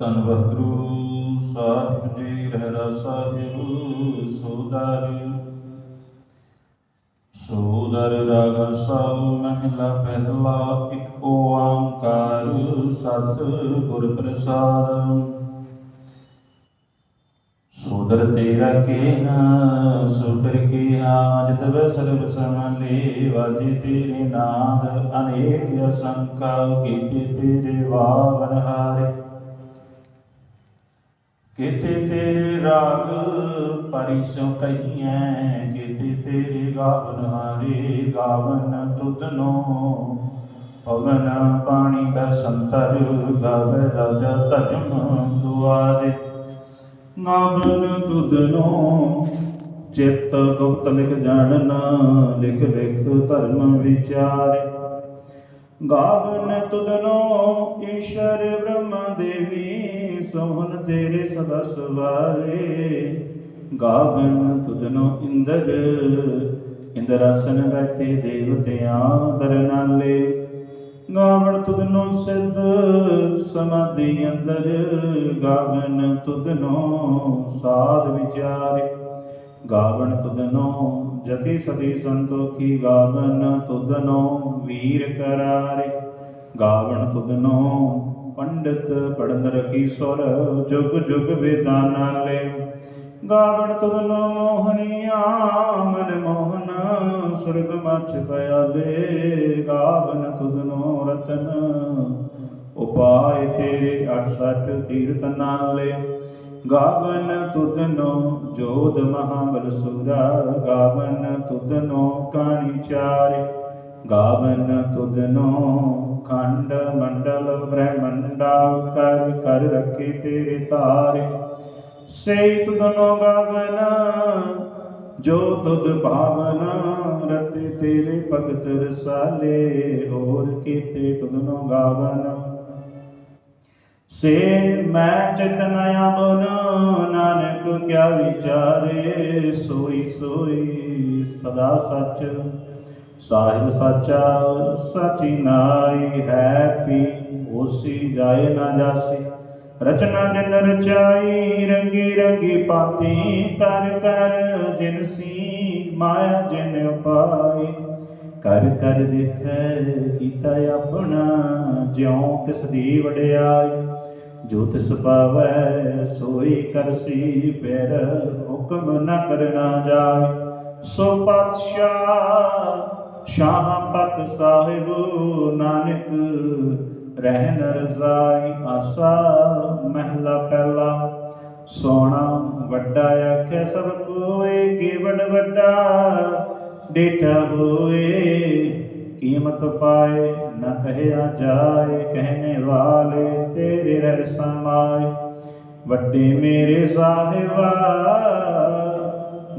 ਧੰਨ ਵਾਹਿਗੁਰੂ ਸਾਹਿਬ ਜੀ ਰਹਿਰਾ ਸਾਹਿਬ, ਸੋਦਰ। ਸੋਦਰ ਰਾਗ ਸਾਉ ਮਹਿਲਾ ਪਹਿਲਾ, ਇੱਕ ਓੰਕਾਰ ਸਤ ਗੁਰ ਪ੍ਰਸਾਦ। ਸੋਦਰ ਤੇਰਾ ਕੀਨਾ ਸੁਕਰ ਕੀਆ ਜਿਤ ਵੇ ਸਰਬ ਸਮਲੇ, ਵਾਜੇ ਤੇਰੇ ਨਾਦ, ਅਨੇਕ ਅਸੰਕਾ, ਕੀਤੇ ਤੇਰੇ ਵਾਵਨ ਹਾਰੇ। ਕੀਤੇ ਤੇਰੇ ਰਾਗ ਪਰਿ ਸੋ ਕਈਐ ਤੇਰੇ ਗਾਵਨ ਹਾਰੇ ਗਾਵਨ ਤੁਧਨੋ ਪਵਨ ਪਾਣੀ ਬਸੰਤਰ ਗਾਵੇ ਰਾਜਾ ਧਰਮ ਦੁਆਰੇ। ਨਾਮਨ ਤੁਧਨੋ ਚਿੱਤ ਗੁਪਤ ਲਿਖ ਜਾਣਨਾ, ਲਿਖ ਲਿਖ ਧਰਮ ਵਿਚਾਰੇ। ਗਾਵਨ ਤੁਧਨੋ ਈਸ਼ਰ ਬ੍ਰਹਮਾ ਦੇਵੀ ਸੋਹਣ ਤੇਰੇ ਸਦਾ ਸਵਾਰੇ, ਗਾਵਨ ਤੁਧਨੋ ਇੰਦਰ, ਇੰਦਰਾਸਨ ਬੈਠੇ ਦੇਵਤਿਆਂ ਦਰ ਗਾਵਨ ਤੁਧਨੋ ਸਿੱਧ ਸਮਾਧੀ ਅੰਦਰ, ਗਾਵਨ ਤੁਧਨੋ ਸਾਧ ਵਿਚਾਰੇ। ਗਾਵਨ ਤੁਧਨੋ ਜਤੀ ਸਦੀ ਸੰਤੋਖੀ, ਗਾਵਨ ਤੁਧਨੋ ਵੀਰ ਕਰਾਰੇ। ਗਾਵਨ ਤੁਧਨੋ ਪੰਡਤ ਪੜਨ ਰਖੀ ਸੁਰ, ਜੁਗ ਜੁਗ ਵੇਦਾਂ ਨਾਲੇ ਗਾਵਨ ਤੁਧਨੋ ਮੋਹਨੀਆ ਮਨ ਮੋਹਨ, ਸੁਰਗ ਮਚ ਪਿਆਲੇ ਗਾਵਨ ਤੁਧਨੋ ਰਤਨ ਉਪਾਇ ਤੇਰੇ 68 ਤੀਰਤ ਨਾਲੇ ਗਾਵਨ ਤੁਧਨੋ ਜੋਧ ਮਹਾਬਲ ਸੁਰਾ ਗਾਵਨ ਤੁਧਨੋ ਕਾਣੀ ਚਾਰੇ। ਗਾਵਨ ਤੁਧਨੋ ਖੰਡ ਮੰਡਲ ਬ੍ਰਹਮੰਡਾ ਕਰ ਕਰ ਰੱਖੇ ਤੇਰੇ ਤਾਰੇ। ਸੇ ਤੁਧਨੋ ਗਾਵਨ, ਜੋ ਤੁਧ ਭਾਵਨ ਰਤੇ ਤੇਰੇ ਭਗਤ ਰਸਾਲੇ, ਹੋਰ ਕੀਤੇ ਤੁਧਨੋ ਗਾਵਨ। ਸੇ ਮੈਂ ਚਿਤਨਯਾ ਬਨ ਨਾਨਕ ਕਿਆ ਵਿਚਾਰੇ, ਸੋਈ ਸੋਈ ਸਦਾ ਸੱਚ। ਸਾਹਿਬ ਸਾਚਾ, ਸਾਚੀ ਨਾਈ ਹੈ ਪੀ ਹੋਸੀ ਜਾਏ ਨਾ ਜਾਸੀ। ਰਚਨਾ ਜਨ ਰਚਾਈ, ਰੰਗੀ ਰੰਗੀ ਪਾਤੀ ਕਰ ਕਰ ਜਿਨਸੀ ਮਾਇਆ ਜਿਨ ਉਪਾਈ ਕਰ ਕਰ ਦੇਖੈ ਕੀਤਾ ਆਪਣਾ, ਜਿਉ ਤਿਸ ਦੀ ਵਡਿਆਈ। ਜੋ ਤਿਸ ਪਾਵੈ, ਸੋਈ ਕਰਸੀ ਪੈਰ ਹੁਕਮ ਨ ਕਰਨਾ ਜਾਏ। ਸੋ ਪਾਤਸ਼ਾਹ ਸ਼ਾਹ ਪਤ ਸਾਹਿਬ ਨਾਨਕ ਰਹਿਨ ਰਜ਼ਾਈ ਆਸਾ ਮਹਿਲਾ ਪਹਿਲਾ। ਸੋਣਾ ਵੱਡਾ ਆਖੇ, ਸਭ ਕੋਏ ਕੀ ਵੱਡਾ ਡੇਟਾ ਹੋਏ ਕੀਮਤ ਪਾਏ, ਨਾ ਕਹਿਆ ਜਾਏ, ਕਹਿਣੇ ਵਾਲੇ ਤੇਰੇ ਰਹਿ ਸਮਾਏ। ਵੱਡੇ ਮੇਰੇ ਸਾਹਿਬਾ,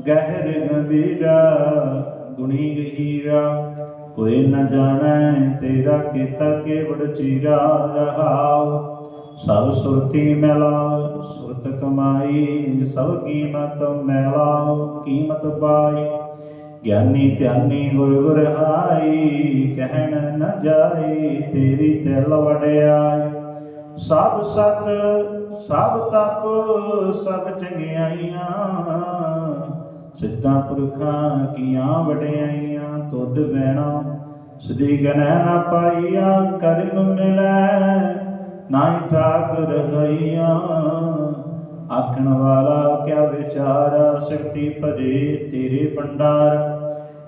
ਗਹਿਰ ਗੰਭੀਰਾ ਗੁਣੀ ਗਹੀਰਾ ਕੋਈ ਨ ਜਾਣੈ ਤੇਰਾ ਕੀਤਾ ਕੇਵੜ ਚੀਰਾ ਰਹਾਉ। ਸਭ ਸੁਰਤੀ ਮੈਲਾ ਸੁਰਤ ਕਮਾਈ, ਸਭ ਕੀਮਤ ਮੈਲਾ ਕੀਮਤ ਪਾਈ। ਗਿਆਨੀ ਧਿਆਨੀ ਗੁਰ ਗੁਰ ਹਾਈ, ਕਹਿਣ ਨ ਜਾਈ ਤੇਰੀ ਤਿਲ ਵਡਿਆਈ। ਸਭ ਸਤ, ਸਭ ਤਪ, ਸਭ ਚੰਗਿਆਈਆਂ ਸਿੱਧਾਂ ਪੁਰਖਾਂ ਕੀਆਂ ਵਡਿਆਈਆਂ, ਤੁਧ ਬੈਣਾ ਸਦੀ ਗਨੈ ਨਾ ਪਾਈਆ, ਕਰਮ ਮਿਲੈ, ਨਾਹੀ ਠਾਕ ਰਹਈਆਂ ਆਖਣ ਵਾਲਾ ਕਿਆ ਵਿਚਾਰ ਸ਼ਕਤੀ ਭਰੇ ਤੇਰੇ ਭੰਡਾਰ।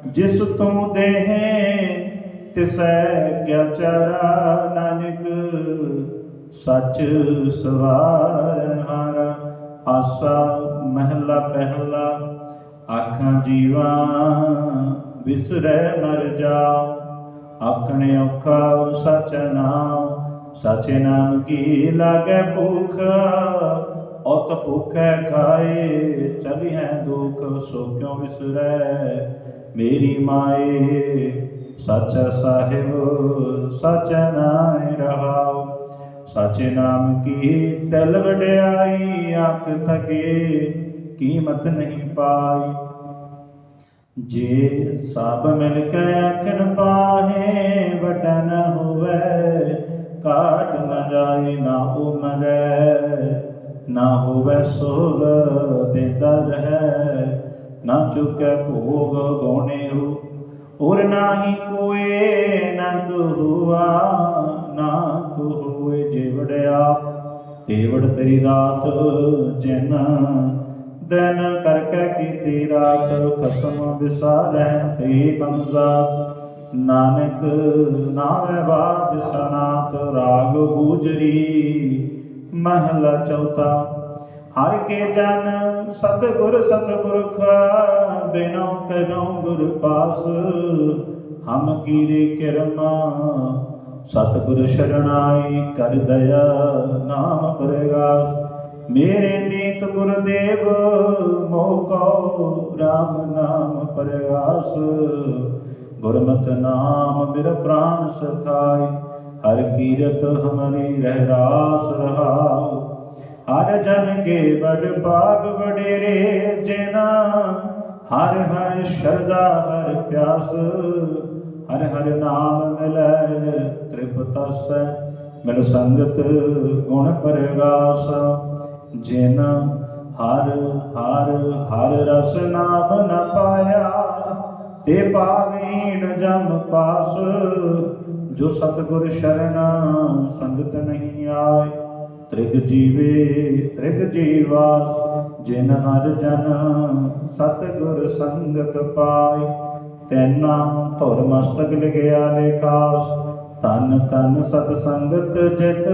ਜਿਸ ਤੂੰ ਦੇਹੇ, ਤਿਸੈ ਕਿਆ ਚਾਰਾ, ਨਾਨਕ ਸੱਚ ਸਵਾਰਨ ਹਾਰਾ। ਆਸਾ ਮਹਿਲਾ ਪਹਿਲਾ। ਆਖਾਂ ਜੀਵਾ ਵਿਸਰੈ ਮਰ ਜਾਉ ਆਖਣੇ ਔਖਾ ਸਚ ਨਾਮ ਸਚੇ ਨਾਮ ਕੀ ਲਾਗੇ ਭੁਖ ਔਤ ਭੁਖੈ ਖਾਏ ਚਲੀ ਹੈ ਦੁਖ ਸੋ ਕਿਉ ਵਿਸਰੈ ਮੇਰੀ ਮਾਏ ਸੱਚ ਸਾਹਿਬ ਸਚ ਨਾਇ ਰਹਾਉ ਸਾਚੇ ਨਾਮ ਕੀ ਤਲ ਵਡਿਆਈ ਆਖ ਥਕੇ ਕੀਮਤ ਨਹੀਂ ਪਾਈ ਜੇ ਸਭ ਮਿਲ ਕੇ ਆਖਣ ਪਾਹੇ ਵਟਨ ਹੋਵੇ, ਕਾਟ ਨ ਜਾਏ, ਨਾ ਉਮਰੈ, ਨਾ ਹੋਵੇ ਸੋਗ ਦੇਦਾ ਰਹੈ ਨਾ ਚੁਕੈ ਭੋਗ ਗੋਣੇ ਹੋ। ਔਰ ਨਾਹੀ ਕੋਏ ਨਾ ਕਹੁਆ ਨਾ ਕਹੁਏ ਜਿਵੜਿਆ, ਤੇਵੜ ਤੇਰੀ ਰਾਤ ਜਿਨ ਦਿਨ ਕਰਕੇ ਕੀਤੀ ਰਾਤ ਖਸਮ ਵਿਸਾਰੈ ਤੇ ਕਮਜ਼ਾ ਨਾਨਕ ਨਾਮੈ ਬਾਜ ਸਨਾਤ ਰਾਗ ਗੂਜਰੀ, ਮਹਲਾ ਚੌਥਾ। ਹਰ ਕੇ ਜਨ ਸਤਿਗੁਰ ਸਤਿਪੁਰਖ ਬਿਨੋ ਕਰੋ ਗੁਰ ਪਾਸ। ਹਮ ਕੀਰੇ ਕਿਰਮਾ ਸਤਿਗੁਰ ਸ਼ਰਣਾਈ ਕਰ ਦਇਆ ਨਾਮ ਪ੍ਰਗਾਸ। ਮੇਰੇ ਨੀਤ ਗੁਰਦੇਵ, ਮੋਹ ਕੋ RAM ਨਾਮ ਪ੍ਰਗਾਸ ਗੁਰਮਤ ਨਾਮ ਮੇਰਾ ਪ੍ਰਾਨ ਸਖਾਈ ਹਰ ਕੀਰਤ ਹਮਰੀ ਰਹਿ ਰਾਸ ਰਹਾਉ। ਹਰ ਜਨ ਕੇ ਬੜ ਭਾਗ ਵਡੇਰੇ ਜਿਨਾ, ਹਰ ਹਰ ਸ਼ਰਦਾ ਹਰ ਪਿਆਸ। ਹਰ ਹਰ ਨਾਮ ਮਿਲੈ ਤ੍ਰਿਪਤਸ ਮਿਲ ਸੰਗਤ ਗੁਣ ਪਰਗਾਸ। ਜਿਨ ਹਰ ਹਰ ਹਰ ਰਸ ਨਾਮ ਨ ਪਾਇਆ, ਤੇ ਪਾਵੀਨ ਜਮ ਪਾਸ, ਜੋ ਸਤਿਗੁਰ ਸ਼ਰਨ ਸੰਗਤ ਨਹੀਂ ਆਏ। ਤ੍ਰਿਗ ਜੀਵੇ, ਤ੍ਰਿਗ ਜੀਵਾਸ, ਜਿਨ ਹਰ ਜਨ ਸਤਿਗੁਰ ਸੰਗਤ ਪਾਈ ਤੈਨਾ ਧੁਰ ਮਸਤਕ ਲਿਖਿਆ ਲੇਖਾਸ ਤਨ ਤਨ ਸਤ ਸੰਗਤ ਜਿਤ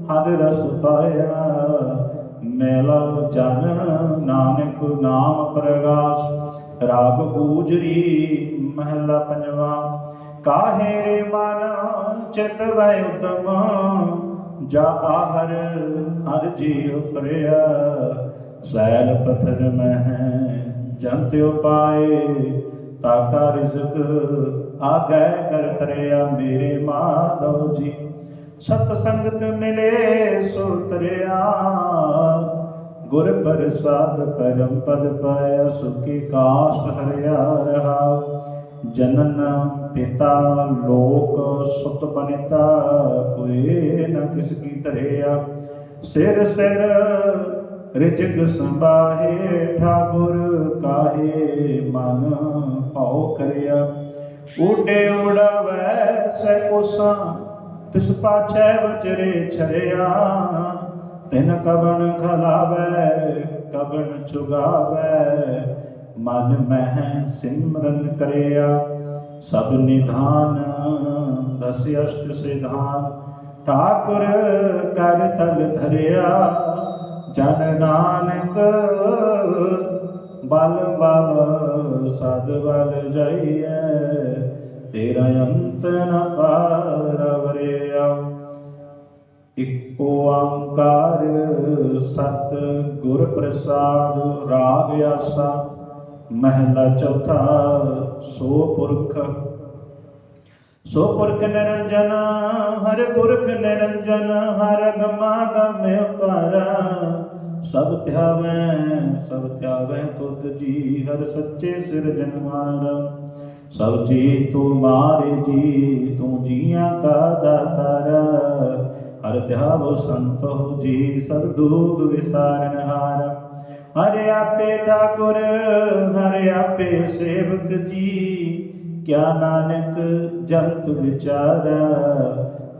ਹਰ ਰਸ ਪਾਇਆ। ਮੇਲਾ ਜਨ ਨਾਨਕ ਨਾਮ ਪ੍ਰਗਾਸ। ਰਾਗ ਗੂਜਰੀ ਮਹਲਾ ਪੰਜਵਾ। ਕਾਹੇ ਰੇ ਮਨ ਚਿਤ ਵੈ ਉਤਮ? ਜਾ ਆਹਰ ਹਰ ਜੀ ਉਪਰਿਆ। ਸੈਲ ਪਥਰ ਮਹਿ ਜੰਤ ਉਪਾਏ। ਤਾਕਾ ਰਿਜ਼ਕ ਆਗੈ ਕਰ ਤਰਿਆ ਮੇਰੇ ਮਾਧੋ ਜੀ। ਸਤ ਸੰਗਤ ਮਿਲੇ ਸੋ ਤਰਿਆ। ਗੁਰ ਪ੍ਰਸਾਦ ਪਰਮ ਪਦ ਪਾਇਆ, ਸੁਖੀ ਕਾਸ਼ਟ ਹਰਿਆ ਰਹਾ। ਜਨਨ ਪਿਤਾ ਲੋਕ ਸੁਤ ਬਨਿਤਾ, ਕੋਈ ਨ ਕਿਸ ਕੀ ਧਰਿਆ। ਸਿਰ ਸਿਰ ਰਿਜਕ ਸੰਭਾਹੇ, ਠਾਕੁਰ ਕਾਹੇ ਮਨ ਭਾਉ ਕਰਿਆ। ਉਡੇ ਉਡਵੈ ਸੈ ਕੋਸਾ ਤਿਸ ਪਾਛੈ ਵਚਰੇ ਛਰਿਆ, ਤਿਨ ਕਬਣ ਖਲਾਵੈ ਕਬਣ ਚੁਗਾਵੈ, ਮਨ ਮਹਿ ਸਿਮਰਨ ਕਰਿਆ, ਸਭ ਨਿਧਾਨ ਦਸ ਅਸ਼ਟ ਸਿਧਾਨ, ਠਾਕੁਰ ਕਰ ਤਲ ਧਰਿਆ, ਜਨ ਨਾਨਕ ਬਲ ਬਲ ਸਦ ਬਲ ਜਾਈਐ ਤੇਰਾ ਅੰਤ ਨ ਪਾਰਵਰਿਆ ਇਕ ਓੰਕਾਰ ਸਤ ਗੁਰ ਪ੍ਰਸਾਦ ਰਾਗ ਆਸਾ। ਮਹਿਲਾ ਚੌਥਾ ਸੋ ਪੁਰਖ। ਸੋ ਪੁਰਖ ਨਿਰੰਜਨ, ਹਰ ਪੁਰਖ ਨਿਰੰਜਨ, ਹਰ ਗਮਾ ਗਮੇ ਪਰ ਸਭ ਧਿਆਵੈ ਸਭ ਧਿਆਵੈ ਤੁਧ ਜੀ, ਹਰ ਸੱਚੇ ਸਿਰਜਨਹਾਰ ਸਭ ਜੀ ਤੂੰ ਮਾਰੇ ਜੀ, ਤੂੰ ਜੀਆਂ ਕਾ ਦਾਤਾਰ। ਹਰ ਧਿਆਵੋ ਸੰਤੋ ਜੀ, ਸਭ ਦੁਖ ਵਿਸਾਰਨਹਾਰ ਹਰਿ। ਆਪੇ ਠਾਕੁਰ, ਹਰਿ ਆਪੇ ਸੇਵਕ ਜੀ, ਕਿਆ ਨਾਨਕ ਜੰਤ ਵਿਚਾਰ।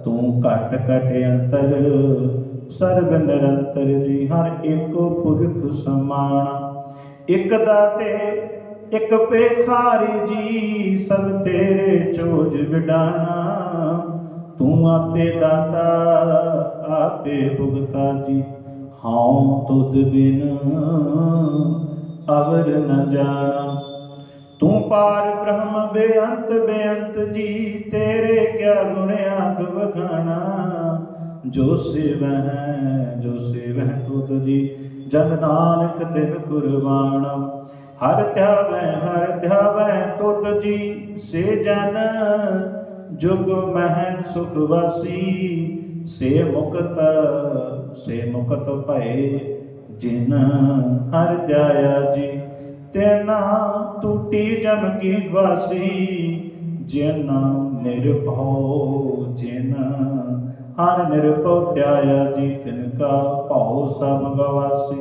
ਤੂੰ ਘਟ ਘਟ ਅੰਤਰ, ਸਰਬ ਨਿਰੰਤਰ ਜੀ, ਹਰ ਏਕੋ ਪੁਰਖ ਸਮਾਨ। ਇਕ ਦਾਤੇ ਇੱਕ ਪੇਖਾਰੀ ਜੀ, ਸਭ ਤੇਰੇ ਚੋਜ ਵਿਡਾਣਾ। ਤੂੰ ਆਪੇ ਦਾਤਾ, ਆਪੇ ਭੁਗਤਾ ਜੀ, ਹਉ ਤੁਧ ਬਿਨ ਅਵਰ ਨ ਜਾਣਾ। ਤੂੰ ਪਾਰ ਬ੍ਰਹਮ ਬੇਅੰਤ ਬੇਅੰਤ ਜੀ, ਤੇਰੇ ਕਿਆ ਗੁਣ ਆਖ ਵਖਾਣਾ। ਜੋ ਸੇਵਹਿ ਜੋ ਸੇਵਹਿ ਤੁਧ ਜੀ, ਜਨ ਨਾਨਕ ਤਿਨ ਕੁਰਬਾਣਾ। ਹਰ ਧਿਆਵੈ ਹਰ ਧਿਆਵੈ ਤੁਧ ਜੀ ਸੇ ਜਨ, ਜੁਗ ਮਹਿ ਸੁਖ ਵਾਸੀ ਸੇ ਮੁਕਤ ਸੇ ਮੁਕਤ ਭਏ, ਜਿਨ ਹਰ ਜਾਇਆ ਜੀ। ਤੈਨਾ ਟੂਟੀ ਜਮ ਕੀ ਵਾਸੀ ਜਿਨ ਨਿਰਭਉ, ਜਿਨ ਹਰ ਨਿਰਭਉ ਧਿਆਇਆ ਜੀ, ਤਿਨ ਕਾ ਭਾਉ ਸਭ ਗਵਾਸੀ।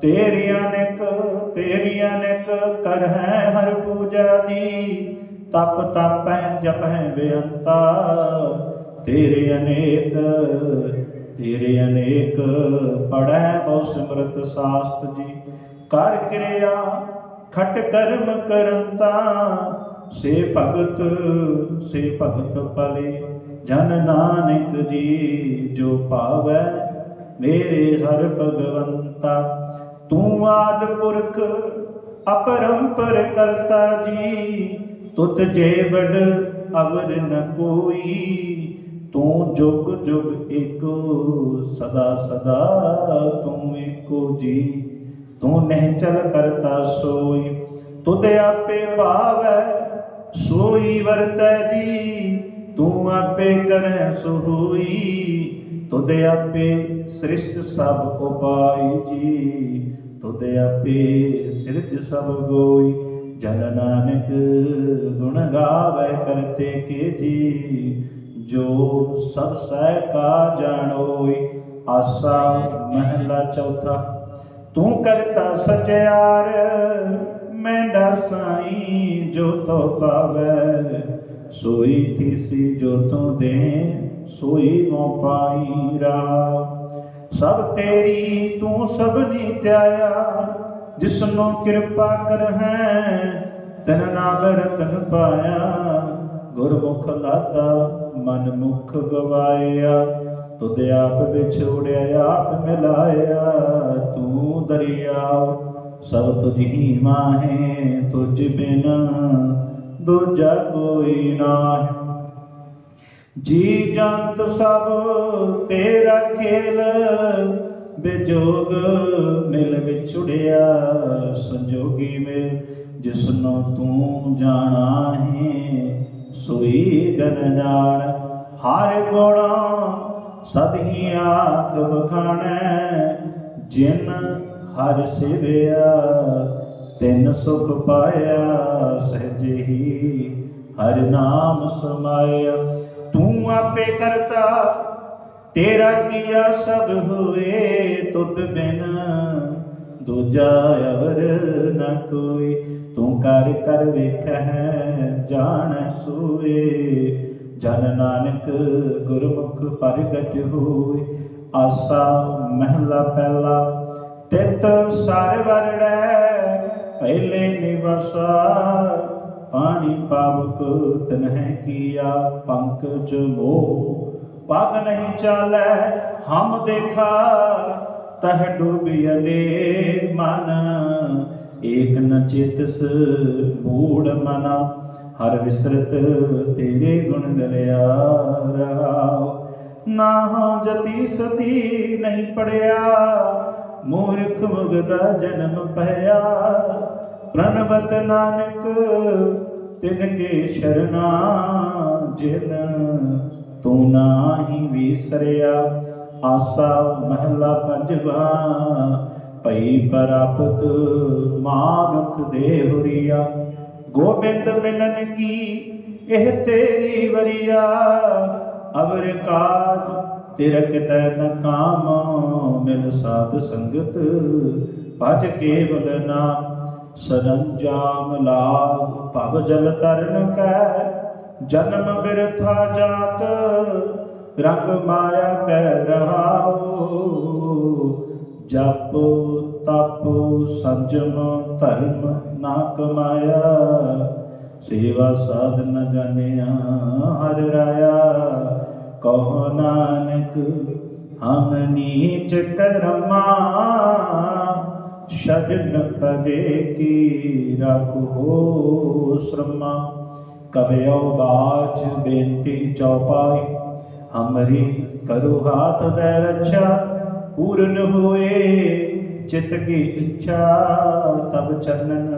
ਤੇਰੀ ਅਨੇਕ ਤੇਰੀ ਅਨੇਕ ਕਰ ਹੈ ਹਰ ਪੂਜਾ ਦੀ। ਤਪ ਤਪੈ ਜਪੈ ਬੇਅੰਤਾ, ਤੇਰੇ ਅਨੇਕ ਤੇਰੇ ਅਨੇਕ ਪੜੈ ਬਹੁ ਸਿਮਰਤ ਸਾਸਤ ਜੀ। ਕਰ ਕਿਰਿਆ, ਖਟ ਕਰਮ ਕਰੰਤਾ, ਸੇ ਭਗਤ ਸੇ ਭਗਤ ਪਲੇ ਜਨ ਨਾਨਕ ਜੀ, ਜੋ ਪਾਵੈ ਮੇਰੇ ਹਰ ਭਗਵੰਤਾ, ਤੂੰ ਆਦ ਪੁਰਖ ਅਪਰੰਪਰ ਕਰਤਾ ਜੀ। ਤੁਤ ਜੇ ਅਵਰ ਨ ਕੋਈ, ਤੂੰ ਜੁਗ ਜੁਗ ਏਕੋ, ਸਦਾ ਸਦਾ ਤੂੰ ਏਕੋ ਜੀ। ਤੂੰ ਨਹਿਚਲ ਕਰਤਾ ਸੋਈ, ਤੁਧ ਆਪੇ ਭਾਵੈ, ਸੋਈ ਵਰਤੈ ਜੀ। ਤੂੰ ਆਪੇ ਕਰੈ ਸੋਈ ਤੁਧ ਆਪੇ ਸ੍ਰਿਸ਼ਟ ਸਭ ਉਪਾਈ ਜੀ। ਤੁਧ ਆਪੇ ਸਿਰਜ ਸਭ ਗੋਈ। ਜਨ ਨਾਨਕ ਗੁਣ ਗਾਵੇ ਕਰਤੇ ਕੇ ਜੀ। ਜੋ ਸਭ ਸਹਿ ਕਾ ਜਾਣੋਈ, ਆਸਾ ਮਹਿਲਾ ਚੌਥਾ। ਤੂੰ ਕਰਤਾ ਸਚਿਆਰ, ਮੈਂਡਾ ਸਾਈ ਜੋ ਤੋ ਪਾਵੈ। ਸੋਈ ਥੀਸੀ ਜੋ ਤੂੰ ਦੇ ਸੋਈ ਮੋ ਪਾਈ ਰਾ। ਸਭ ਤੇਰੀ ਤੂੰ ਸਭਨੀ ਧਿਆਇਆ, ਜਿਸਨੂੰ ਕਿਰਪਾ ਕਰ ਹੈ, ਤਨ ਨਾਮ ਰਤਨ ਪਾਇਆ। ਗੁਰਮੁਖ ਲਾਤਾ ਮਨ ਮੁਖ ਗਵਾਇਆ, ਤੁਧ ਆਪ ਵਿਛੋੜਿਆ ਆਪ ਮਿਲਾਇਆ। ਤੂੰ ਦਰਿਆ, ਸਭ ਤੁਝ ਹੀ ਮਾਹੇ, ਤੁਝ ਬਿਨ ਦੂਜਾ ਕੋਈ ਨਾਹੀਂ। ਜੀ ਜੰਤ ਸਭ ਤੇਰਾ ਖੇਲ, ਬਿਜੋਗ ਮਿਲ ਵਿਛੁੜਿਆ ਸੰਜੋਗੀ ਮੇ ਜਿਸਨੂੰ ਤੂੰ ਜਾਣਾ ਹੈ, ਸੋਈ ਜਨ ਜਾਣ। ਹਰ ਗੁਣਾ ਸਦਹੀ ਆਖ ਬਖਾਣੈ ਜਿਨ ਹਰ ਸਿਵਿਆ, ਤਿਨ ਸੁਖ ਪਾਇਆ, ਸਹਜੇ ਹੀ ਹਰ ਨਾਮ ਸਮਾਇਆ। ਤੂੰ ਆਪੇ ਕਰਤਾ, ਤੇਰਾ ਕੀਆ ਸਭ ਹੋਏ ਤੁਧ ਬਿਨ ਦੂਜਾ ਅਵਰ ਨ ਕੋਈ। ਤੂੰ ਕਰ ਕਰ ਵੇਖੈ ਜਾਣ ਸੋਏ ਜਨ ਨਾਨਕ ਗੁਰਮੁਖ ਪ੍ਰਗਟ ਹੋਏ ਆਸਾ ਮਹਿਲਾ ਪਹਿਲਾ, ਤਿਤ ਸਰ ਵਰੜੈ, ਪਹਿਲੇ ਨਿਵਾਸਾ। ਪਾਣੀ ਪਾਵਕ ਤਨਹਿ ਕੀਆ ਪੰਕਜ ਮੋਹ। ਪਗ ਨਹੀਂ ਚਾਲੈ, ਹਮ ਦੇਖਾ, ਤਹ ਡੂਬਿਅਲੇ ਮਨ। ਏਕ ਨ ਚੇਤਸ ਮੂੜ ਮਨਾ, ਹਰ ਵਿਸਰਤ ਤੇਰੇ ਗੁਣ ਗਲਿਆ ਰਹਾਉ। ਨਾ ਹਉ ਜਤੀ ਸਤੀ ਨਹੀਂ ਪੜਿਆ, ਮੂਰਖ ਮੁਗਦਾ ਜਨਮ ਭਇਆ। ਪ੍ਰਣਵਤ ਨਾਨਕ, ਤਿਨ ਕੇ ਸ਼ਰਨਾ ਜਿਨ ਤੂੰ ਨਾਹੀ ਵਿਸਰਿਆ, ਆਸਾ ਮਹਿਲਾ ਪੰਜਵਾ, ਭਈ ਪ੍ਰਾਪਤ ਮਾਨੁਖ ਦੇ ਹੁਰੀਆ ਗੋਬਿੰਦ ਮਿਲਨ ਕੀ, ਇਹ ਤੇਰੀ ਵਰਿਆ। ਅਵਰ ਕਾਜ ਤਿਰਕ ਤੈ ਨ ਕਾਮ, ਮਿਲ ਸਾਧ ਸੰਗਤ, ਭਜ ਕੇਵਲ ਨਾਮ। ਸਰੰਜਾਮ ਲਾਭ ਭਵ ਜਲ ਤਰਨ ਕੈ, ਜਨਮ ਬਿਰਥਾ ਜਾਤ, ਰੰਗ ਮਾਇਆ ਕਹਿ ਰਹਾਉ। ਜਪ ਤਪ ਸੰਜਮ ਧਰਮ ਨਾ ਕਮਾਇਆ, ਸੇਵਾ ਸਾਧ ਨ ਜਾਣਿਆ ਹਰ ਰਾਇਆ। ਕਹੋ ਨਾਨਕ, ਹਮ ਨੀਚ ਕਰਮਾ ਸ਼ਜਨ ਪਵੇ ਕੀ ਰਖੋ ਸ਼ਰਮਾ? ਕਵਿਓ ਬਾਚ ਬੇਨਤੀ ਚੌਪਾਈ ਹਮਰੀ ਕਰੋ ਹਾਥ ਦੇ ਰੱਛਾ, ਪੂਰਨ ਹੋਏ ਚਿਤ ਕੀ ਇੱਛਾ, ਤਬ ਚਰਨਨ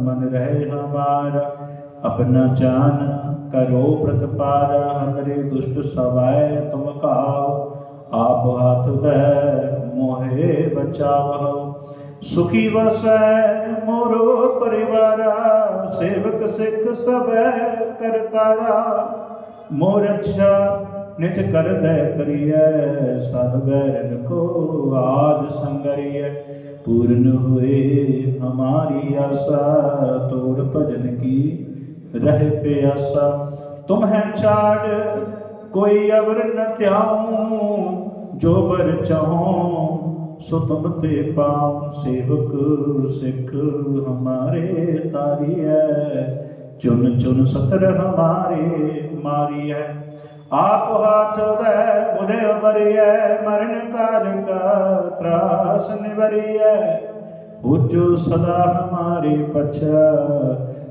ਮਨ ਰਹਿ ਹਮਾਰਾ। ਆਪਣਾ ਜਾਨ ਕਰੋ ਪ੍ਰਤਪਾਰ ਹਮਰੇ ਦੁਸ਼ਟ ਸਵਾਏ ਤੁਮ ਕਾਉ ਆਪ ਹੱਥ ਦੇ ਮੋਹਿ ਬਚਾਵਹੁ ਸੁਖੀ ਵਸੈ ਮੋਰੋ ਪਰਿਵਾਰਾ, ਸੇਵਕ ਸਿੱਖ ਸਭੈ ਕਰਤਾਰਾ ਮੋਰ ਅੱਛਾ ਨਿਤ ਕਰਦੈ ਕਰੀਐ, ਸਭ ਬੈਰਨ ਕੋ ਆਜ ਸੰਗਰੀਐ। ਪੂਰਨ ਹੋਏ ਹਮਾਰੀ ਆਸਾ, ਤੋਰ ਭਜਨ ਕੀ ਰਹਿ ਪਿਆਸਾ। ਤੁਮ ਹੈ ਛਾੜ, ਕੋਈ ਅਵਰ ਨ ਧਿਆਉ, ਜੋ ਬਰ ਚਾਹੋ ਸੋ ਤੁਮ ਤੇ ਪਾਉ ਸੇਵਕ ਸਿੱਖ ਹਮਾਰੇ ਤਾਰੀਐ। ਚੁਨ ਚੁਨ ਸਤਰ ਹਮਾਰੇ ਮਾਰੀਐ। ਆਪ ਹਾਥ ਦੇ ਮੁਦੇ ਬਰੀਐ ਮਰਨ ਕਾਲ ਕਾ ਤਰਾਸ ਨਿਵਰੀਐ। ਉਜੋ ਸਦਾ ਹਮਾਰੇ ਪਛਾ,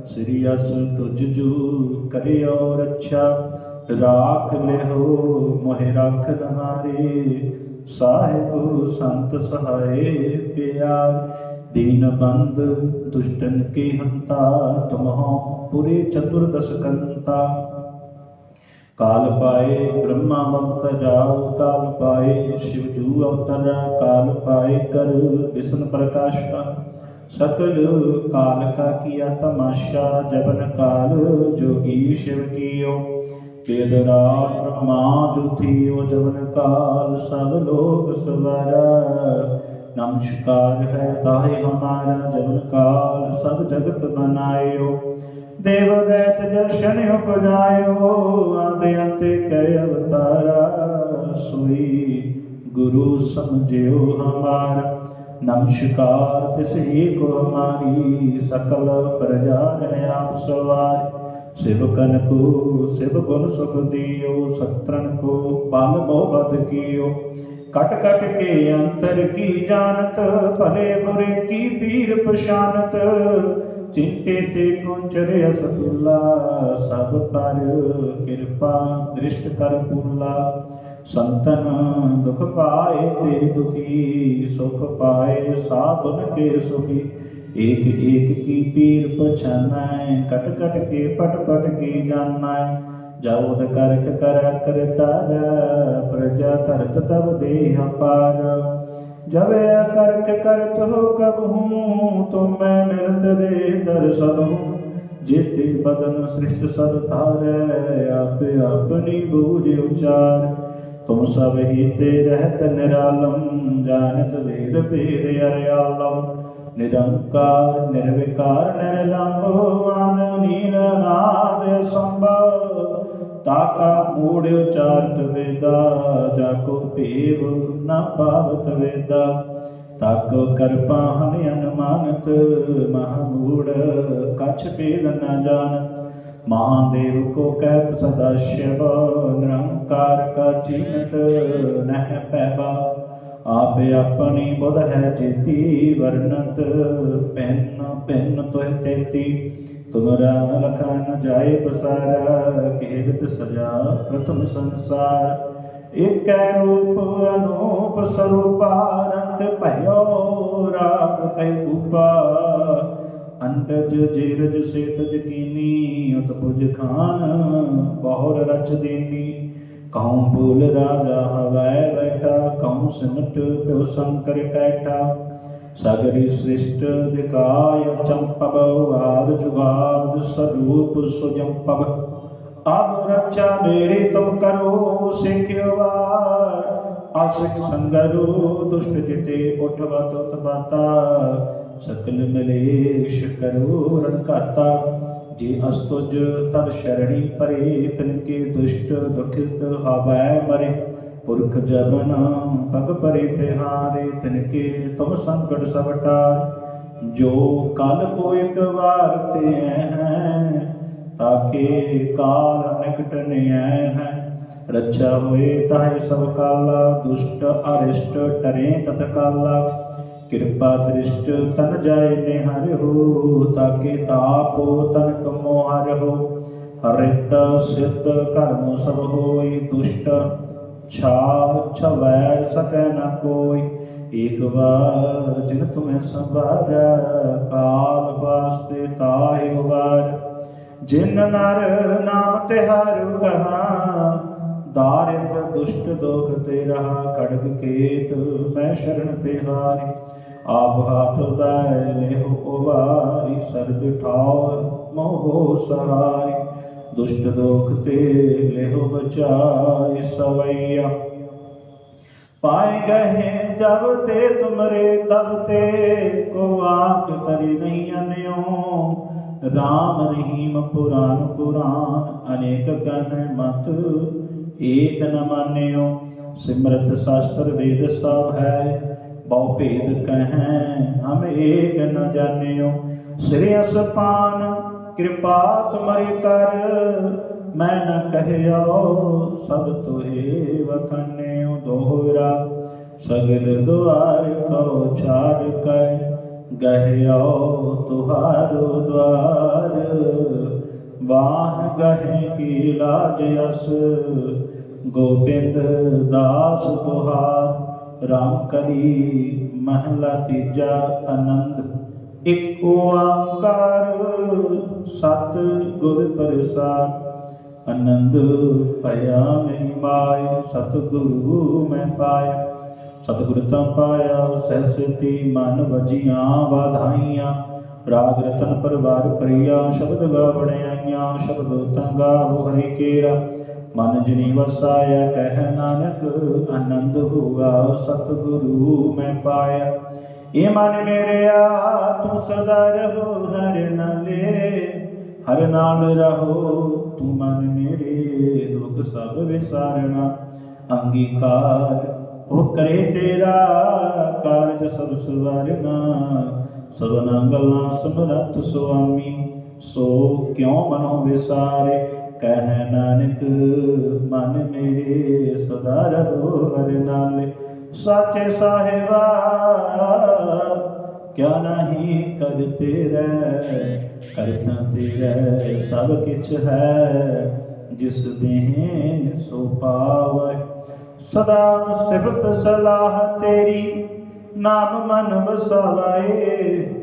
ਸ੍ਰੀ ਅਸ ਤੁਜ ਜੂ ਕਰਿਓ ਰੱਛਾ। ਰਾਖ ਲਿਓ ਮੋਹਿ ਰੱਖ ਨਹਾਰੇ। ਸਾਹਿਬ ਸੰਤ ਸਹਾਏ ਪਿਆਰ, ਦੀਨ ਬੰਦ ਦੁਸ਼ਟਨ ਕੀ ਹੰਤਾ, ਤੁਮਹੁ ਪੁਰੇ ਚਤੁਰਦਸ ਕੰਤਾ। ਕਾਲ ਪਾਏ ਬ੍ਰਹਮਾ ਬੰਤ ਜਾਉ ਕਾਲ ਪਾਏ ਸ਼ਿਵ ਜੂ ਅਵਤਰਾ, ਕਾਲ ਪਾਏ ਕਰ ਵਿਸ਼ਨ ਪ੍ਰਕਾਸ਼ਾ। ਸਕਲ ਕਾਲ ਕਾ ਕੀਆ ਤਮਾਸ਼ਾ ਜਬਨ ਕਾਲ ਜੋਗੀ ਸ਼ਿਵ ਕੀਓ। ਕੇਦ ਰਾਤ ਬ੍ਰਹਮਾ ਜੁਥੀ ਉਹ ਜਵਨ ਕਾਲ, ਸਭ ਲੋਕ ਸਵਾਰਾ। ਨਮਸਕਾਰ ਹੈ ਤਾਹੇ ਹਮਾਰਾ ਜਵਨ ਕਾਲ, ਸਭ ਜਗਤ ਬਨਾਇਓ ਦੇਵ ਦੈਤ ਜਸ਼ਨ ਉਪਜਾਇਓ ਅੰਤ ਅੰਤੇ ਕੈ ਅਵਤਾਰਾ। ਸੋਈ ਗੁਰੂ ਸਮਝਿਓ ਹਮਾਰਾ। ਨਮਸਕਾਰ ਤਿਸ ਏਕ ਹਮਾਰੀ, ਸਕਲ ਪ੍ਰਜਾ ਜਨ ਆਪ ਸਵਾਰ। सेवकन को शिव गुण सुख दियो सत्रन को बल मोहबत कियो कट कट के अंतर की जानत भले बुरे की पीर पशानत चिंते ते कुंचर असतुल्ला सब पर कृपा दृष्ट कर पुल्ला संतन दुख पाए ते दुखी सुख पाए साधुन के सुखी ਏਕ ਏਕ ਕੀ ਪੀਰ ਪਛਾਨੈ, ਕਟ ਕਟ ਕੇ ਪਟ ਪਟ ਕੇ ਜਾਣੈ ਜਾਉਦ ਕਰਖ ਕਰ ਕਰਤਾਰ ਪ੍ਰਜਾ ਧਰਤ ਤਬ ਦੇਹ ਪਾਰ ਜਵੇ ਕਰਖ ਕਰਤ ਹੋ ਕਬਹੂ ਤੁਮ ਮੈਂ ਮਿਲਤ ਦੇ ਦਰਸ਼ਨ ਹੂੰ। ਜੇਤੇ ਬਦਨ ਸ੍ਰਿਸ਼ਟ ਸਦ ਧਾਰੈ, ਆਪੇ ਆਪਣੀ ਬੂਝ ਉਚਾਰ। ਤੁਮ ਸਭ ਹੀ ਤੇ ਰਹਿਤ ਨਿਰਾਲਮ, ਜਾਣਤ ਵੇਦ ਭੇਦ ਅਰਿਆਲਮ। ਨਿਰੰਕਾਰ, ਨਿਰਵਿਕਾਰ, ਨਿਰਲੰਭ ਆਦ ਨੀਲ ਨਾਦ ਸੰਭਵ। ਤਾਕਾ ਮੂੜ ਉਚਾਰਤ ਵੇਦਾ, ਜਾ ਕੋ ਭੇਵ ਨ ਪਾਵਤ ਵੇਦਾ। ਤਾਕ ਕਰਪਾ ਹਨ ਅਨਮਾਨਤ ਮਹਮੂੜ ਕਛ ਭੇਦ ਨ ਜਾਣਤ। ਮਹਾਦੇਵ ਕੋ ਕਹਿਤ ਸਦਾ ਸ਼ਿਵ, ਨਿਰੰਕਾਰ ਕਾ ਚੀਨਤ ਨਹਿ ਪੈਬਾ। ਆਪੇ ਆਪਣੀ ਬੁਧ ਹੈ ਜੀਤੀ ਵਰਨਤ ਪੈਨ ਪੈਨ ਤੋਹਿ ਤੇਤੀ। ਤੁਮਰਾ ਲਖਾ ਨ ਜਾਏ ਬਸਾਰਾ ਕੇਵਤ ਸਜਾ ਪ੍ਰਥਮ ਸੰਸਾਰ। ਏਕੈ ਰੂਪ ਅਨੂਪ ਸਰੂਪਾ, ਰੰਗ ਭਇਓ ਰਾਗ ਕੈ ਉਪਾ ਅੰਡਜ, ਜੀਰਜ, ਸੇਤਜ ਕੀਨੀ ਉਤ ਖਾਨ, ਬਹੁਰ ਰਚ ਦੇਨੀ। ਕਉ ਬੋਲ ਰਾਜਾ ਹਵੈ ਬੈਠਾ ਕਉ ਸਿਮਟ ਪਿਉ ਸੰਕਰ ਕੈਠਾ। ਸਗਰੀ ਸ੍ਰਿਸ਼ਟ ਦਿਕਾਇ ਚੰਪਬ ਆਦ ਜੁਗਾਦ ਸਰੂਪ ਸੁਜੰਪਬ ਅਬ ਰੱਛਾ ਮੇਰੀ ਤੁਮ ਕਰੋ ਸਿੱਖਿਓ ਵਾਰ ਆਸਿਕ ਸੰਗਰੋ ਦੁਸ਼ਟ ਜਿਤੇ ਉਠਵਤ ਉਤਬਾਤਾ ਸਕਲ ਮਲੇਸ਼ ਕਰੋ ਰਣ ਘਾਤਾ। ਜੇ ਅਸਤੁਜ ਤਬ ਸ਼ਰਣੀ ਪਰੇ ਤਿਨ ਕੇ ਦੁਸ਼ਟ ਦੁਖਿਤ ਹਵੈ ਮਰੇ। ਪੁਰਖ ਜਬਨ ਪਗ ਪਰੇ ਤਿਹਾਰੇ ਤਿਨ ਕੇ ਤੁਮ ਸੰਕਟ ਸਵਟਾਰ ਜੋ ਕਲ ਕੋ ਇੱਕ ਵਾਰ ਤੇ ਹੈ, ਤਾਕੇ ਕਾਲ ਨਿਕਟ ਨਿਐ ਹੈ। ਰੱਛਾ ਹੋਏ ਤਾਹੇ ਸਭ ਕਾਲਾ, ਦੁਸ਼ਟ ਅਰਿਸ਼ਟ ਟਰੇ ਤਤ ਕਾਲਾ ਕਿਰਪਾ ਦ੍ਰਿਸ਼ਟ ਤਨ ਜਾਏ ਨਿਹਰ ਹੋ, ਤਾਕੇ ਤਾਪੋ ਤਨ ਕਮੋ ਹਰ ਹੋ। ਰਿਤ ਸਿਤ ਕਰਮ ਸਭ ਹੋਈ ਦੁਸ਼ਟ ਛਾ ਛਵੈ ਸਕੈ ਨ ਕੋਈ। ਏਕ ਵਾਰ ਜਿਨ ਤੁਮੈ ਸੰਭਾਰੈ, ਕਾਲ ਵਾਸਤੇ ਤਾਹਿ ਵਾਰ ਜਿਨ ਨਰ ਨਾਮ ਤਿਹਾਰੂ ਕਹਾ, ਦਾਰਿਦ ਦੁਸ਼ਟ ਦੋਖ ਤੇ ਰਹਾ ਖੜਗ ਕੇਤ ਮੈਂ ਸ਼ਰਨ ਤੇ ਹਾਰੀ। ਆਪ ਹੱਥ ਉਦਾਇ ਲੇਹੁ ਉਬਾਰੀ, ਸਰਬ ਠਾਉਰ ਮੋਹ ਸਹਾਈ ਦੁਸ਼ਟ ਦੋਖ ਤੇ ਲੇਹੁ ਬਚਾਈ ਸਵਈਆ। ਪਾਏ ਗਏ ਜਬ ਤੇ ਤੁਮਰੇ, ਤਬ ਤੇ ਕੋ ਆਖ ਤਰੀ ਨਹੀਂ ਅਨਿਓ। ਰਾਮ ਰਹੀਮ ਪੁਰਾਨ ਕੁਰਾਨ ਅਨੇਕ ਕਹੈ ਮਤ ਏਕ ਨ ਮੰਨਿਓ। ਸਿਮਰਤ ਸ਼ਾਸਤਰ ਵੇਦ ਸਭ ਹੈ ਬਹੁ ਭੇਦ ਕਹੈ ਹਮ ਏਕ ਨ ਜਾਣਿਓ। ਸ੍ਰੀ ਅਸਪਾਨ ਕਿਰਪਾ ਤੁਮਰੀ ਕਰ ਮੈਂ ਨ ਕਹਿਓ, ਸਭ ਤੋਏ ਵਖਨਿਓ ਦੋਹਰਾ। ਸਗਲ ਦੁਆਰ ਕੋ ਛਾੜ ਕੈ, ਗਹਿਓ ਤੁਹਾਰੋ ਦਵਾਰ। ਬਾਹ ਗਹਿ ਕੀ ਲਾਜ ਅਸ, ਗੋਬਿੰਦ ਦਾਸ ਤੁਹਾਰ ਰਾਮ ਕਲੀ ਮਹਲਾ ਤੀਜਾ ਆਨੰਦ। ਇੱਕ ਓੰਕਾਰ ਸਤ ਗੁਰ ਪ੍ਰਸਾਦ। ਆਨੰਦ ਭਇਆ ਮੇਰੀ ਮਾਇ ਸਤ ਗੁਰੂ ਮੈਂ ਪਾਇਆ। ਸਤ ਗੁਰ ਤਾਂ ਪਾਇਆ ਸਹਿਸਤੀ ਮਨ ਵਜੀਆਂ ਵਧਾਈਆਂ। ਰਾਗ ਰਤਨ ਪਰਵਾਰ ਪ੍ਰਿਆ, ਸ਼ਬਦ ਗਾਵਣਿਆ ਸ਼ਬਦ ਤੰਗਾ ਹੋ ਹਰੀ ਕੇਰਾ। ਮਨ ਜਿਨੀ ਵਸਾਇਆ, ਕਹਿ ਨਾਨਕ, ਆਨੰਦ ਹੁਆ, ਸਤਿਗੁਰੂ ਮੈਂ ਪਾਇਆ। ਇਹ ਮਨ ਮੇਰਿਆ ਤੂੰ ਸਦਾ ਰਹੋ ਹਰ ਨਾਲੇ, ਹਰ ਨਾਲ ਰਹੋ ਤੂੰ ਮਨ ਮੇਰੇ, ਦੁੱਖ ਸਭ ਵਿਸਾਰਣਾ ਅੰਗੀਕਾਰ, ਉਹ ਕਰੇ ਤੇਰਾ ਕਾਰਜ ਸਭ ਸਵਾਰਨਾ। ਸਭਨਾ ਗੱਲਾਂ ਸਮਰੱਥ ਸੁਆਮੀ, ਸੋ ਕਿਉ ਮਨੋ ਵਿਸਾਰੇ? ਕਹਿ ਨਾਨਕ, ਮਨ ਮੇਰੇ ਸਦਾ ਰਹੋ ਹਰ ਨਾਲੇ। ਸਾਚੇ ਸਾਹਿਬਾ, ਕਿਆ ਨਹੀਂ ਕਰ ਤੇਰੇ ਕਰਨਾ ਤੇਰੇ ਸਭ ਕਿਛ ਹੈ, ਜਿਸ ਦੇਹ ਸੋ ਪਾਵੈ। ਸਦਾ ਸਿਫਤ ਸਲਾਹ ਤੇਰੀ, ਨਾਮ ਮਨ ਵਸਾਵੇ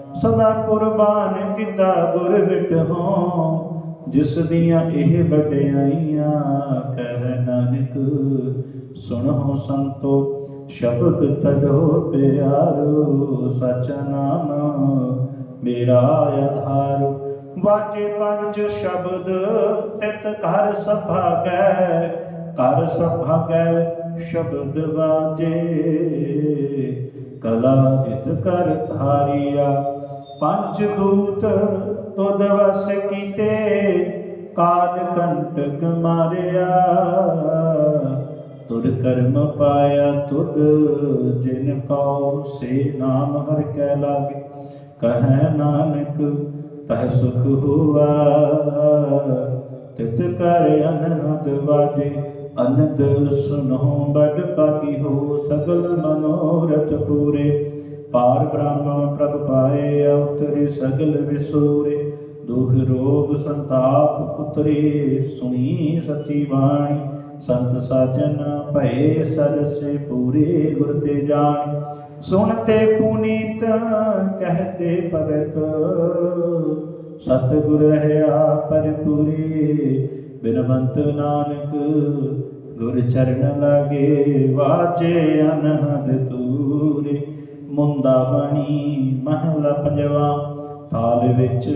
ਸਦਾ ਕੁਰਬਾਨ ਕੀਤਾ ਗੁਰ ਬਿਟਹੁ ਜਿਸ ਦੀਆਂ ਇਹ ਵਡਿਆਈਆਂ ਕਹਿ ਨਾਨਕ, ਸੁਣੋ ਸੰਤੋ, ਸ਼ਬਦ ਤਜੋ ਪਿਆਰੋ, ਸਚ ਨਾਮ ਮੇਰਾ ਆਧਾਰ। ਵਾਜੇ ਪੰਜ ਸ਼ਬਦ, ਤਿਤ ਗੈ ਸਭਾਗੈ ਸਭਾ ਗੈ ਸ਼ਬਦ ਵਾਜੇ। ਕਲਾ ਜਿਤ ਕਰ ਧਾਰਿਆ ਪੰਜ ਦੂਤ ਤੁਧ ਵਸ ਕੀਤੇ ਕਾਜ ਕੰਟਕ ਮਾਰਿਆ। ਤੁਰ ਕਰਮ ਪਾਇਆ ਤੁਧ, ਜਿਨ ਕਉ ਸੇ ਨਾਮ ਹਰ ਕੈ ਲਾਗੇ। ਕਹੈ ਨਾਨਕ, ਤਹ ਸੁਖ ਹੁਆ। ਤਿਤ ਕਰ ਅਨਹਦ ਵਾਜੇ, ਅਨੰਦ ਸੁਨੋ ਬੜ ਪਾਗੀ ਹੋ ਸਗਲ ਮਨੋਰਥ ਪੂਰੇ। ਪਾਰ ਬ੍ਰਹਮ ਪ੍ਰਭ ਪਾਏ ਉਤਰੇ ਸਗਲ ਵਿਸੂਰੇ, ਦੁਖ ਰੋਗ ਸੰਤਾਪ ਉਤਰੇ, ਸੁਣੀ ਸਚੀ ਬਾਣੀ, ਸੰਤ ਸਾਜਨ ਭਏ ਸਰਸੇ ਪੂਰੇ ਗੁਰ ਤੇ ਜਾਣ। ਸੁਣਤੇ ਪੁਨੀਤ, ਕਹਤੇ ਭਗਤ, ਸਤਿਗੁਰ ਰਹਾ ਪਰਪੂਰੀ ਬਿਨਵੰਤ ਨਾਨਕ, ਗੁਰ ਚਰਨ ਲਾਗੇ ਵਾਚੇ ਅਨਹਦ ਤੂਰੇ ਮੁੰਦਾ ਬਣੀ ਮਹਲਾ ਪੰਜਵਾ, ਥਾਲ ਵਿੱਚ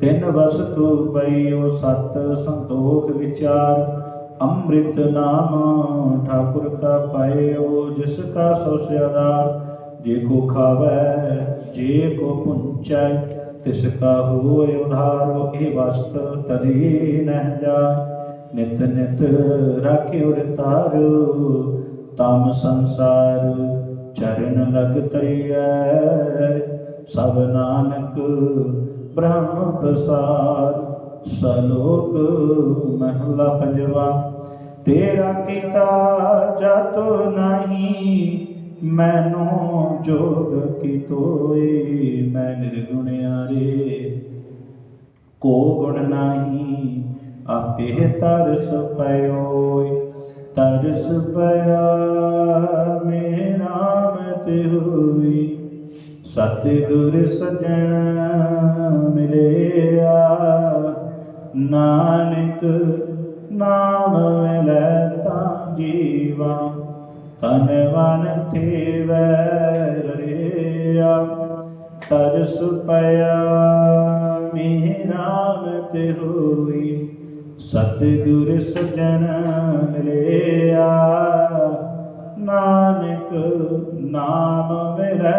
ਤਿੰਨ ਵਸਤੂ ਪਈਓ ਸਤ ਸੰਤੋਖ ਵਿਚਾਰ। ਅੰਮ੍ਰਿਤ ਨਾਮ ਠਾਕੁਰ ਕਾ ਪਾਇਓ ਜਿਸ ਕਾ ਸੋ ਸਿਆਦਾਰ। ਜੇ ਕੋ ਖਾਵੈ, ਜੇ ਕੋ ਪੁੰਚੈ, ਤਿਸ ਕਾ ਹੋਇ ਉਧਾਰੋ ਇਹ ਵਸਤ ਤਜੀ ਨਹਿ ਜਾ ਨਿਤ ਨਿਤ ਰਾਖਿਓ ਤਾਰੂ ਤਮ ਸੰਸਾਰ ਚਰਨ ਲਗ ਤਰੀਐ, ਸਭ ਨਾਨਕ ਬ੍ਰਹਮ ਪ੍ਰਸਾਰ ਸਲੋਕ ਮਹਲਾ ਪੰਜਵਾ, ਤੇਰਾ ਕੀਤਾ ਜਾਤੋ ਨਹੀਂ, ਮੈਨੂੰ ਜੋਗ ਕੀ ਤੋਏ, ਮੈਂ ਨਿਰਗੁਣਿਆਰੇ ਕੋ ਗੁਣ ਨਾਹੀ, ਆਪੇ ਤਰਸ ਪਇਓਇ ਤਰਸ ਪਿਆ ਸਤਿਗੁਰ ਸਜਣ ਮਿਲਿਆ। ਨਾਨਕ ਨਾਮ ਮਿਲੈ ਤਾਂ ਜੀਵਾ, ਤਨ ਮਨ ਥੀਵੈ ਹਰਿਆ ਤਰਸ ਪਿਆ ਮੇਰਾ ਮਤਿ ਹੋਈ ਸਤਿਗੁਰ ਸਜਣ ਮਿਲਿਆ। ਨਾਨਕ ਨਾਮ ਮਿਲੈ